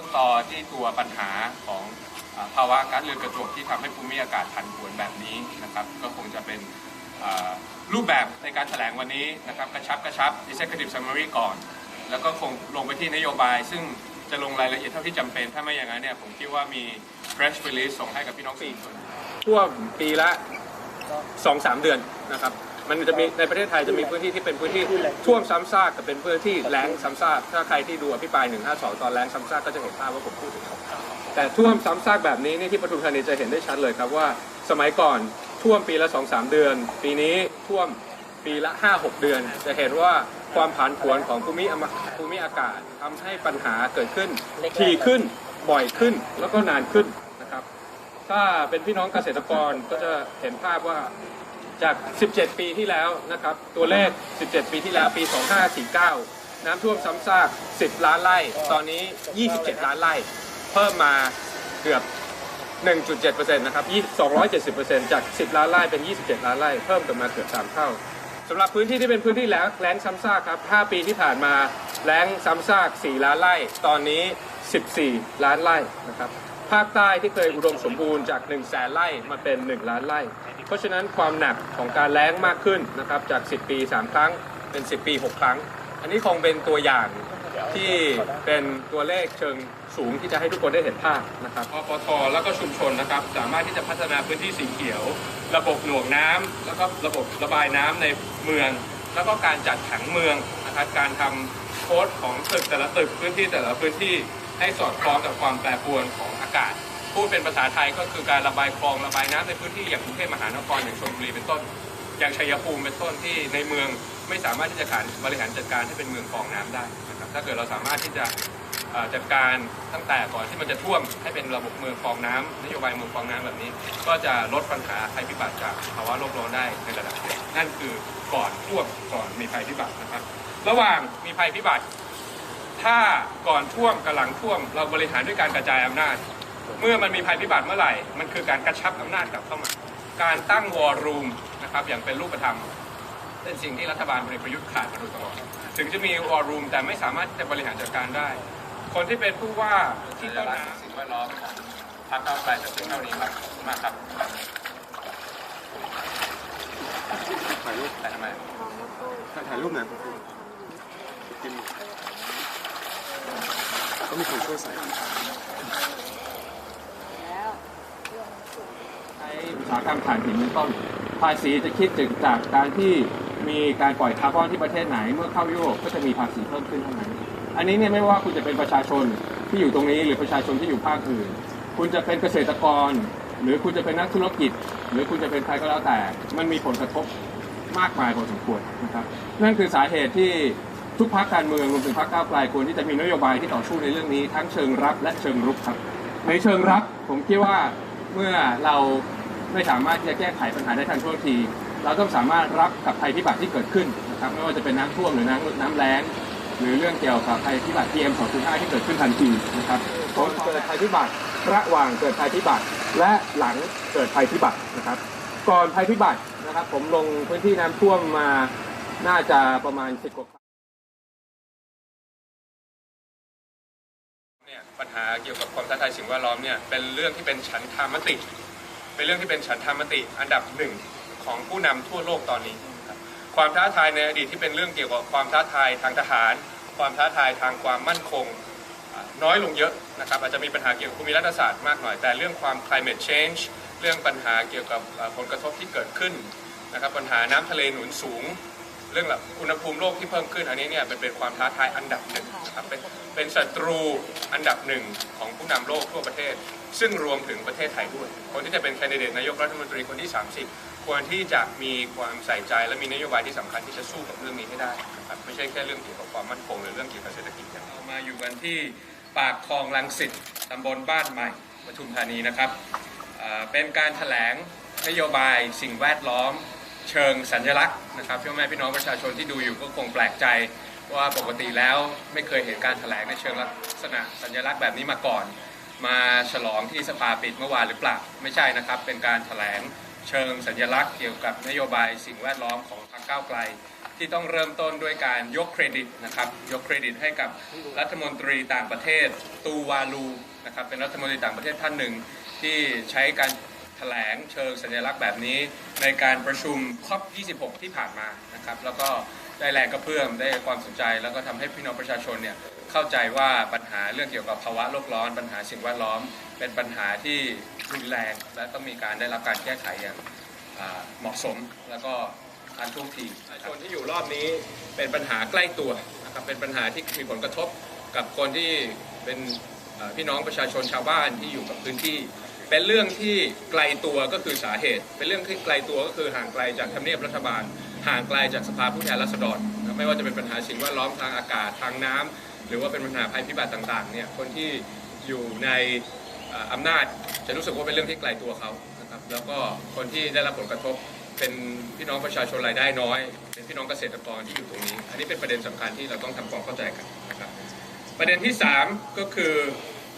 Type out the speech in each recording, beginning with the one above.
ต้นตอที่ตัวปัญหาของภาวะกาซเรือนกระจกที่ทำให้ภูมิอากาศผันผวนแบบนี้นะครับ ก็คงจะเป็นรูปแบบในการแถลงวันนี้นะครับ กระชับกระชับ executive summary ก่อน แล้วก็คงลงไปที่นโยบาย ซึ่งจะลงรายละเอียดเท่าที่จำเป็น ถ้าไม่อย่างนั้นเนี่ยผมคิดว่ามี fresh release ส่งให้กับพี่น้องสื่อมวลชนทั่วปีละสองสามเดือนนะครับ มันจะมีในประเทศไทยจะมีพื้นที่ที่เป็นพื้นที่ท่วมซ้ำซากกับเป็นพื้นที่แล้งซ้ำซากถ้าใครที่ดูอภิปราย152 ตอนแล้งซ้ำซากก็จะเห็นภาพว่าผมพูดถึงแต่ท่วมซ้ำซากแบบนี้นี่ที่ปทุมธานีจะเห็นได้ชัดเลยครับว่า สมัยก่อนท่วมปีละ 2-3 เดือน ปีนี้ท่วมปีละ 5-6 เดือน จะเห็นว่าความผันผวนของภูมิอามภูมิอากาศทำให้ปัญหาเกิดขึ้นถี่ขึ้นบ่อยขึ้นแล้วก็นานขึ้นนะครับ ถ้าเป็นพี่น้องเกษตรกรก็จะเห็นภาพว่า จาก 17 ปีที่แล้วนะครับ ตัวเลข 17 ปีที่แล้วปี 2549 น้ำท่วมซ้ำซาก 10 ล้านไร่ ตอนนี้ 27 ล้านไร่ เพิ่มมาเกือบ 1.7%นะครับ270%จาก 10 ล้านไร่เป็น 27 ล้านไร่ เพิ่มกันมาเกือบ 3 เท่าสำหรับพื้นที่ที่เป็นพื้นที่แล้งแล้งซ้ำซากครับ 5 ปีที่ผ่านมาแล้งซ้ำซาก 4 ล้านไร่ ตอนนี้ 14 ล้านไร่นะครับ ภาคใต้ที่เคยอุดมสมบูรณ์จาก 1 0 0 0 0แสนไร่มาเป็น 1 ล้านไร่ เพราะฉะนั้นความหนักของการแล้งมากขึ้นนะครับจาก 10 ปี 3 ครั้งเป็น 10 ปี 6 ครั้ง อันนี้คงเป็นตัวอย่างที่เป็นตัวเลขเชิงสูงที่จะให้ทุกคนได้เห็นภาพนะครับอปทแล้วก็ชุมชนนะครับ สามารถที่จะพัฒนาพื้นที่สีเขียว ระบบหน่วงน้ำแล้วก็ระบบระบายน้ำในเมือง แล้วก็การจัดผังเมืองนะครับการทำโค้ดของตึกแต่ละตึกพื้นที่แต่ละพื้นที่ให้สอดคล้องกับความแปรปรวนของากาศ พูดเป็นภาษาไทยก็คือการระบายคลองระบายน้ำในพื้นที่อย่างกรุงเทพมหานครอย่างชลบุรีเป็นต้น อย่างชัยภูมิเป็นต้นที่ในเมืองไม่สามารถที่จะการบริหารจัดการให้เป็นเมืองคลองน้ำได้นะครับถ้าเกิดเราสามารถที่จะจัดการตั้งแต่ก่อนที่มันจะท่วมให้เป็นระบบเมืองคลองน้ำนโยบายเมืองคลองน้ำแบบนี้ ก็จะลดปัญหาภัยพิบัติจากภาวะโลกร้อนได้ในระดับหนึ่งนั่นคือก่อนท่วมก่อนมีภัยพิบัตินะครับ ระหว่างมีภัยพิบัติ ถ้าก่อนท่วมกับหลังท่วม เราบริหารด้วยการกระจายอำนาจ เมื่อมันมีภัยพิบัติเมื่อไหร่ มันคือการกระชับอำนาจกลับเข้ามา การตั้งวอร์รูมนะครับอย่างเป็นรูปธรรมเป็นสิ่งที่รัฐบาลพลเอกประยุทธ์ขาดมาโดยตลอด ถึงจะมีวอร์รูมแต่ไม่สามารถจะบริหารจัดการได้ คนที่เป็นผู้ว่าที่ต้นน้ำสิ่งแวดล้อมของพรรคก้าไกลจะเป็นเท่านี้ครับมากครับถ่ายรูปแต่ทำไมถ่ายรูปหนก็มีคนช่วยใส่ ใช้อุต สาหกรรมถ่านหินเป็นต้น ภาษีจะคิดจากจากการที่มีการปล่อยคาร์บอนที่ประเทศไหนเมื่อเข้ายุโรปก็จะมีภาษีเพิ่มขึ้นเท่านั้น อันนี้เนี่ยไม่ว่าคุณจะเป็นประชาชนที่อยู่ตรงนี้หรือประชาชนที่อยู่ภาคอื่น คุณจะเป็นเกษตรกร หรือคุณจะเป็นนักธุรกิจ หรือคุณจะเป็นใครก็แล้วแต่ มันมีผลกระทบมากมายพอสมควรนะครับ นั่นคือสาเหตุที่ทุกพรรคการเมืองรวมถึงพรรคก้าวไกลควรที่จะมีนโยบายที่ต่อสู้ในเรื่องนี้ทั้งเชิงรับและเชิงรุกครับ ในเชิงรับผมคิดว่าเมื่อเรา ไม่สามารถที่จะแก้ไขปัญหาได้ทันท่วงที เราต้องสามารถรับกับภัยพิบัติที่เกิดขึ้นนะครับไม่ว่าจะเป็นน้ำท่วมหรือน้ำน้ำแล้งหรือเรื่องเกี่ยวกับภัยพิบัติ PM 2.5 ที่เกิดขึ้นทันทีนะครับก่อนเกิดภัยพิบัติระหว่างเกิดภัยพิบัติ และหลังเกิดภัยพิบัตินะครับ ก่อนภัยพิบัตินะครับ ผมลงพื้นที่น้ำท่วมมาน่าจะประมาณ10กว่าเนี่ยปัญหาเกี่ยวกับความท้าทายสิ่งแวดล้อมเนี่ยเป็นเรื่องที่เป็นฉันทามติ เป็นเรื่องที่เป็นฉันทามติอันดับหนึ่งของผู้นำทั่วโลกตอนนี้ครับความท้าทายในอดีตที่เป็นเรื่องเกี่ยวกับความท้าทายทางทหาร ความท้าทายทางความมั่นคงน้อยลงเยอะนะครับอาจจะมีปัญหาเกี่ยวกับภูมิรัฐศาสตร์มากหน่อย แต่เรื่องความ climate change เรื่องปัญหาเกี่ยวกับผลกระทบที่เกิดขึ้นนะครับปัญหาน้ำทะเลหนุนสูง เรื่องแบบอุณหภูมิโลกที่เพิ่มขึ้นอันนี้เนี่ยเป็นเป็นความท้าทายอันดับหนึ่งนะครับเป็นเป็นศัตรูอันดับหนึ่งของผู้นำโลกทั่วประเทศ ซึ่งรวมถึงประเทศไทยด้วย คนที่จะเป็นแคนดิเดตนายกรัฐมนตรีคนที่ 30 ควรที่จะมีความใส่ใจและมีนโยบายที่สำคัญที่จะสู้กับเรื่องนี้ให้ได้นะครับไม่ใช่แค่เรื่องเกี่ยวกับความมั่นคงหรือเรื่องเกี่ยวกับเศรษฐกิจอย่างเดียวมาอยู่กันที่ปากคลองลังสิตตำบลบ้านใหม่ปทุมธานีนะครับเป็นการแถลงนโยบายสิ่งแวดล้อม เชิงสัญลักษณ์นะครับพี่แม่พี่น้องประชาชนที่ดูอยู่ก็คงแปลกใจว่าปกติแล้วไม่เคยเห็นการแถลงในเชิงลักษณะสัญลักษณ์แบบนี้มาก่อน มาฉลองที่สภาปิดเมื่อวานหรือเปล่าไม่ใช่นะครับ เป็นการแถลงเชิงสัญลักษณ์เกี่ยวกับนโยบายสิ่งแวดล้อมของพรรคก้าวไกล ที่ต้องเริ่มต้นด้วยการยกเครดิตนะครับยกเครดิตให้กับรัฐมนตรีต่างประเทศตูวาลูนะครับเป็นรัฐมนตรีต่างประเทศท่านหนึ่งที่ใช้การ ถลงเชิงสัญลักษณ์แบบนี้ ในการประชุมคอป26 ที่ผ่านมานะครับ แล้วก็ได้แรงกระเพื่อมได้ความสนใจ แล้วก็ทำให้พี่น้องประชาชนเนี่ยเข้าใจว่าปัญหาเรื่องเกี่ยวกับภาวะโลกร้อน ปัญหาสิ่งแวดล้อม เป็นปัญหาที่รุนแรงและต้องมีการได้รับการแก้ไขอย่างเหมาะสมแล้วก็ทันท่วงทีประชนที่อยู่รอบนี้เป็นปัญหาใกล้ตัวนะครับเป็นปัญหาที่มีผลกระทบกับคนที่เป็นพี่น้องประชาชนชาวบ้านที่อยู่กับพื้นที่ เป็นเรื่องที่ไกลตัวก็คือสาเหตุ เป็นเรื่องที่ไกลตัวก็คือห่างไกลจากทำเนียบรัฐบาล ห่างไกลจากสภาผู้แทนราษฎรนะไม่ว่าจะเป็นปัญหาสิ่งแวดล้อมทางอากาศทางน้ำหรือว่าเป็นปัญหาภัยพิบัติต่างๆเนี่ยคนที่อยู่ในอำนาจจะรู้สึกว่าเป็นเรื่องที่ไกลตัวเขานะครับแล้วก็คนที่ได้รับผลกระทบเป็นพี่น้องประชาชนรายได้น้อย เป็นพี่น้องเกษตรกรที่อยู่ตรงนี้ อันนี้เป็นประเด็นสำคัญที่เราต้องทำความเข้าใจกันนะครับประเด็นที่ 3 ก็คือ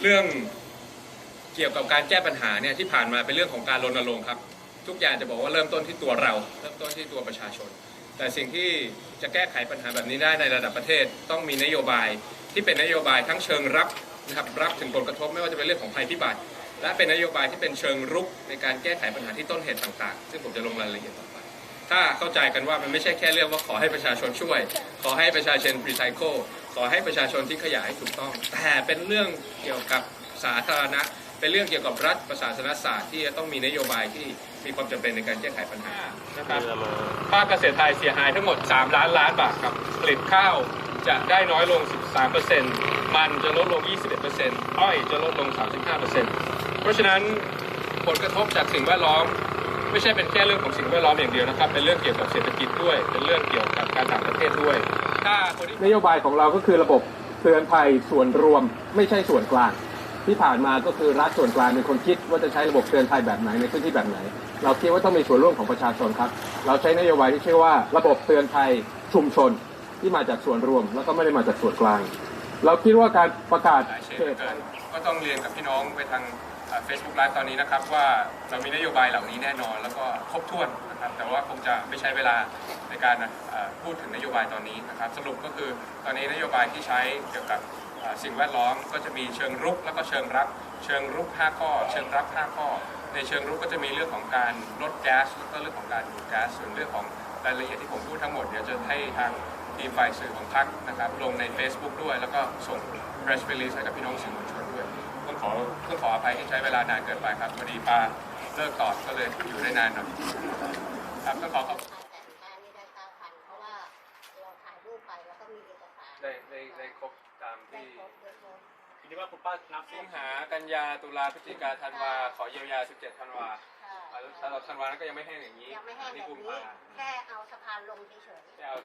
เรื่อง เกี่ยวกับการแก้ปัญหาเนี่ยที่ผ่านมาเป็นเรื่องของการรณรงค์ครับ ทุกอย่างจะบอกว่าเริ่มต้นที่ตัวเรา เริ่มต้นที่ตัวประชาชน แต่สิ่งที่จะแก้ไขปัญหาแบบนี้ได้ในระดับประเทศ ต้องมีนโยบายที่เป็นนโยบายทั้งเชิงรับนะครับรับถึงผลกระทบไม่ว่าจะเป็นเรื่องของภัยพิบัติ และเป็นนโยบายที่เป็นเชิงรุกในการแก้ไขปัญหาที่ต้นเหตุต่างๆ ซึ่งผมจะลงรายละเอียดต่อไป ถ้าเข้าใจกันว่ามันไม่ใช่แค่เรื่องว่าขอให้ประชาชนช่วย ขอให้ประชาชนรีไซเคิลขอให้ประชาชนที่ขยายถูกต้อง แต่เป็นเรื่องเกี่ยวกับสาธารณะ เป็นเรื่องเกี่ยวกับรัฐประศาสนศาสตร์ที่จะต้องมีนโยบายที่มีความจำเป็นในการแก้ไขปัญหานะครับภาคเกษตรไทยเสียหายทั้งหมด 3 ล้านล้านบาทครับผลิตข้าวจะได้น้อยลง 13%มันจะลดลง 21%อ้อยจะลดลง 35%เพราะฉะนั้นผลกระทบจากสิ่งแวดล้อมไม่ใช่เป็นแค่เรื่องของสิ่งแวดล้อมอย่างเดียวนะครับ เป็นเรื่องเกี่ยวกับเศรษฐกิจด้วย เป็นเรื่องเกี่ยวกับการต่างประเทศด้วย ถ้าคนที่นโยบายของเราก็คือระบบเตือนภัยส่วนรวมไม่ใช่ส่วนกลาง ที่ผ่านมาก็คือรัฐส่วนกลางเป็นคนคิดว่าจะใช้ระบบเตือนภัยแบบไหนในพื้นที่แบบไหน เราคิดว่าต้องมีส่วนร่วมของประชาชนครับ เราใช้นโยบายที่ชื่อว่าระบบเตือนภัยชุมชนที่มาจากส่วนรวม แล้วก็ไม่ได้มาจากส่วนกลาง เราคิดว่าการประกาศเขตก็ต้องเรียนกับพี่น้องไปทางเฟซบุ๊กไลฟ์ตอนนี้นะครับว่าเรามีนโยบายเหล่านี้แน่นอน แล้วก็ครบถ้วน นะครับแต่ว่าคงจะไม่ใช้เวลาในการพูดถึงนโยบายตอนนี้นะครับ สรุปก็คือตอนนี้นโยบายที่ใช้เกี่ยวกับสิ่งแวดล้อมก็จะมีเชิงรุกแล้วก็เชิงรับ เชิงรุก 5 ข้อ เชิงรับ 5 ข้อ ในเชิงรุกก็จะมีเรื่องของการลดแก๊สแล้วก็เรื่องของการดูดแก๊สส่วนเรื่องของรายละเอียดที่ผมพูดทั้งหมดเดี๋ยวจะให้ทางทีมฝ่ายสื่อของพรรคนะครับลงใน Facebook ด้วย แล้วก็ส่ง press release ให้กับพี่น้องสื่อมวลชนด้วยต้องขอต้องขออภัยที่ใช้เวลานานเกินไปครับพอดีปลาเลิกตอก็เลยอยู่ได้นานหน่อย ครับต้องขอขอบถ่ายแต่งบ้านนี่ได้เก้าพันเพราะว่าเราถ่ายรูปไปแล้วก็มีเอกสารได้ได้ได้ครบตามได้ที่ครบเยอะเลยทีนี้ว่าคุณป้านับสิงหากันยาตุลาพฤศจิกาธันวาขอเยียวยา 17ธันวาค่ะอ่าแล้วธันวานั้นก็ยังไม่แห้งอย่างนี้ยังไม่แห้งนี่แบบกุมนี้ภาแค่เอาสะพานลงเฉยๆ ไม่เอา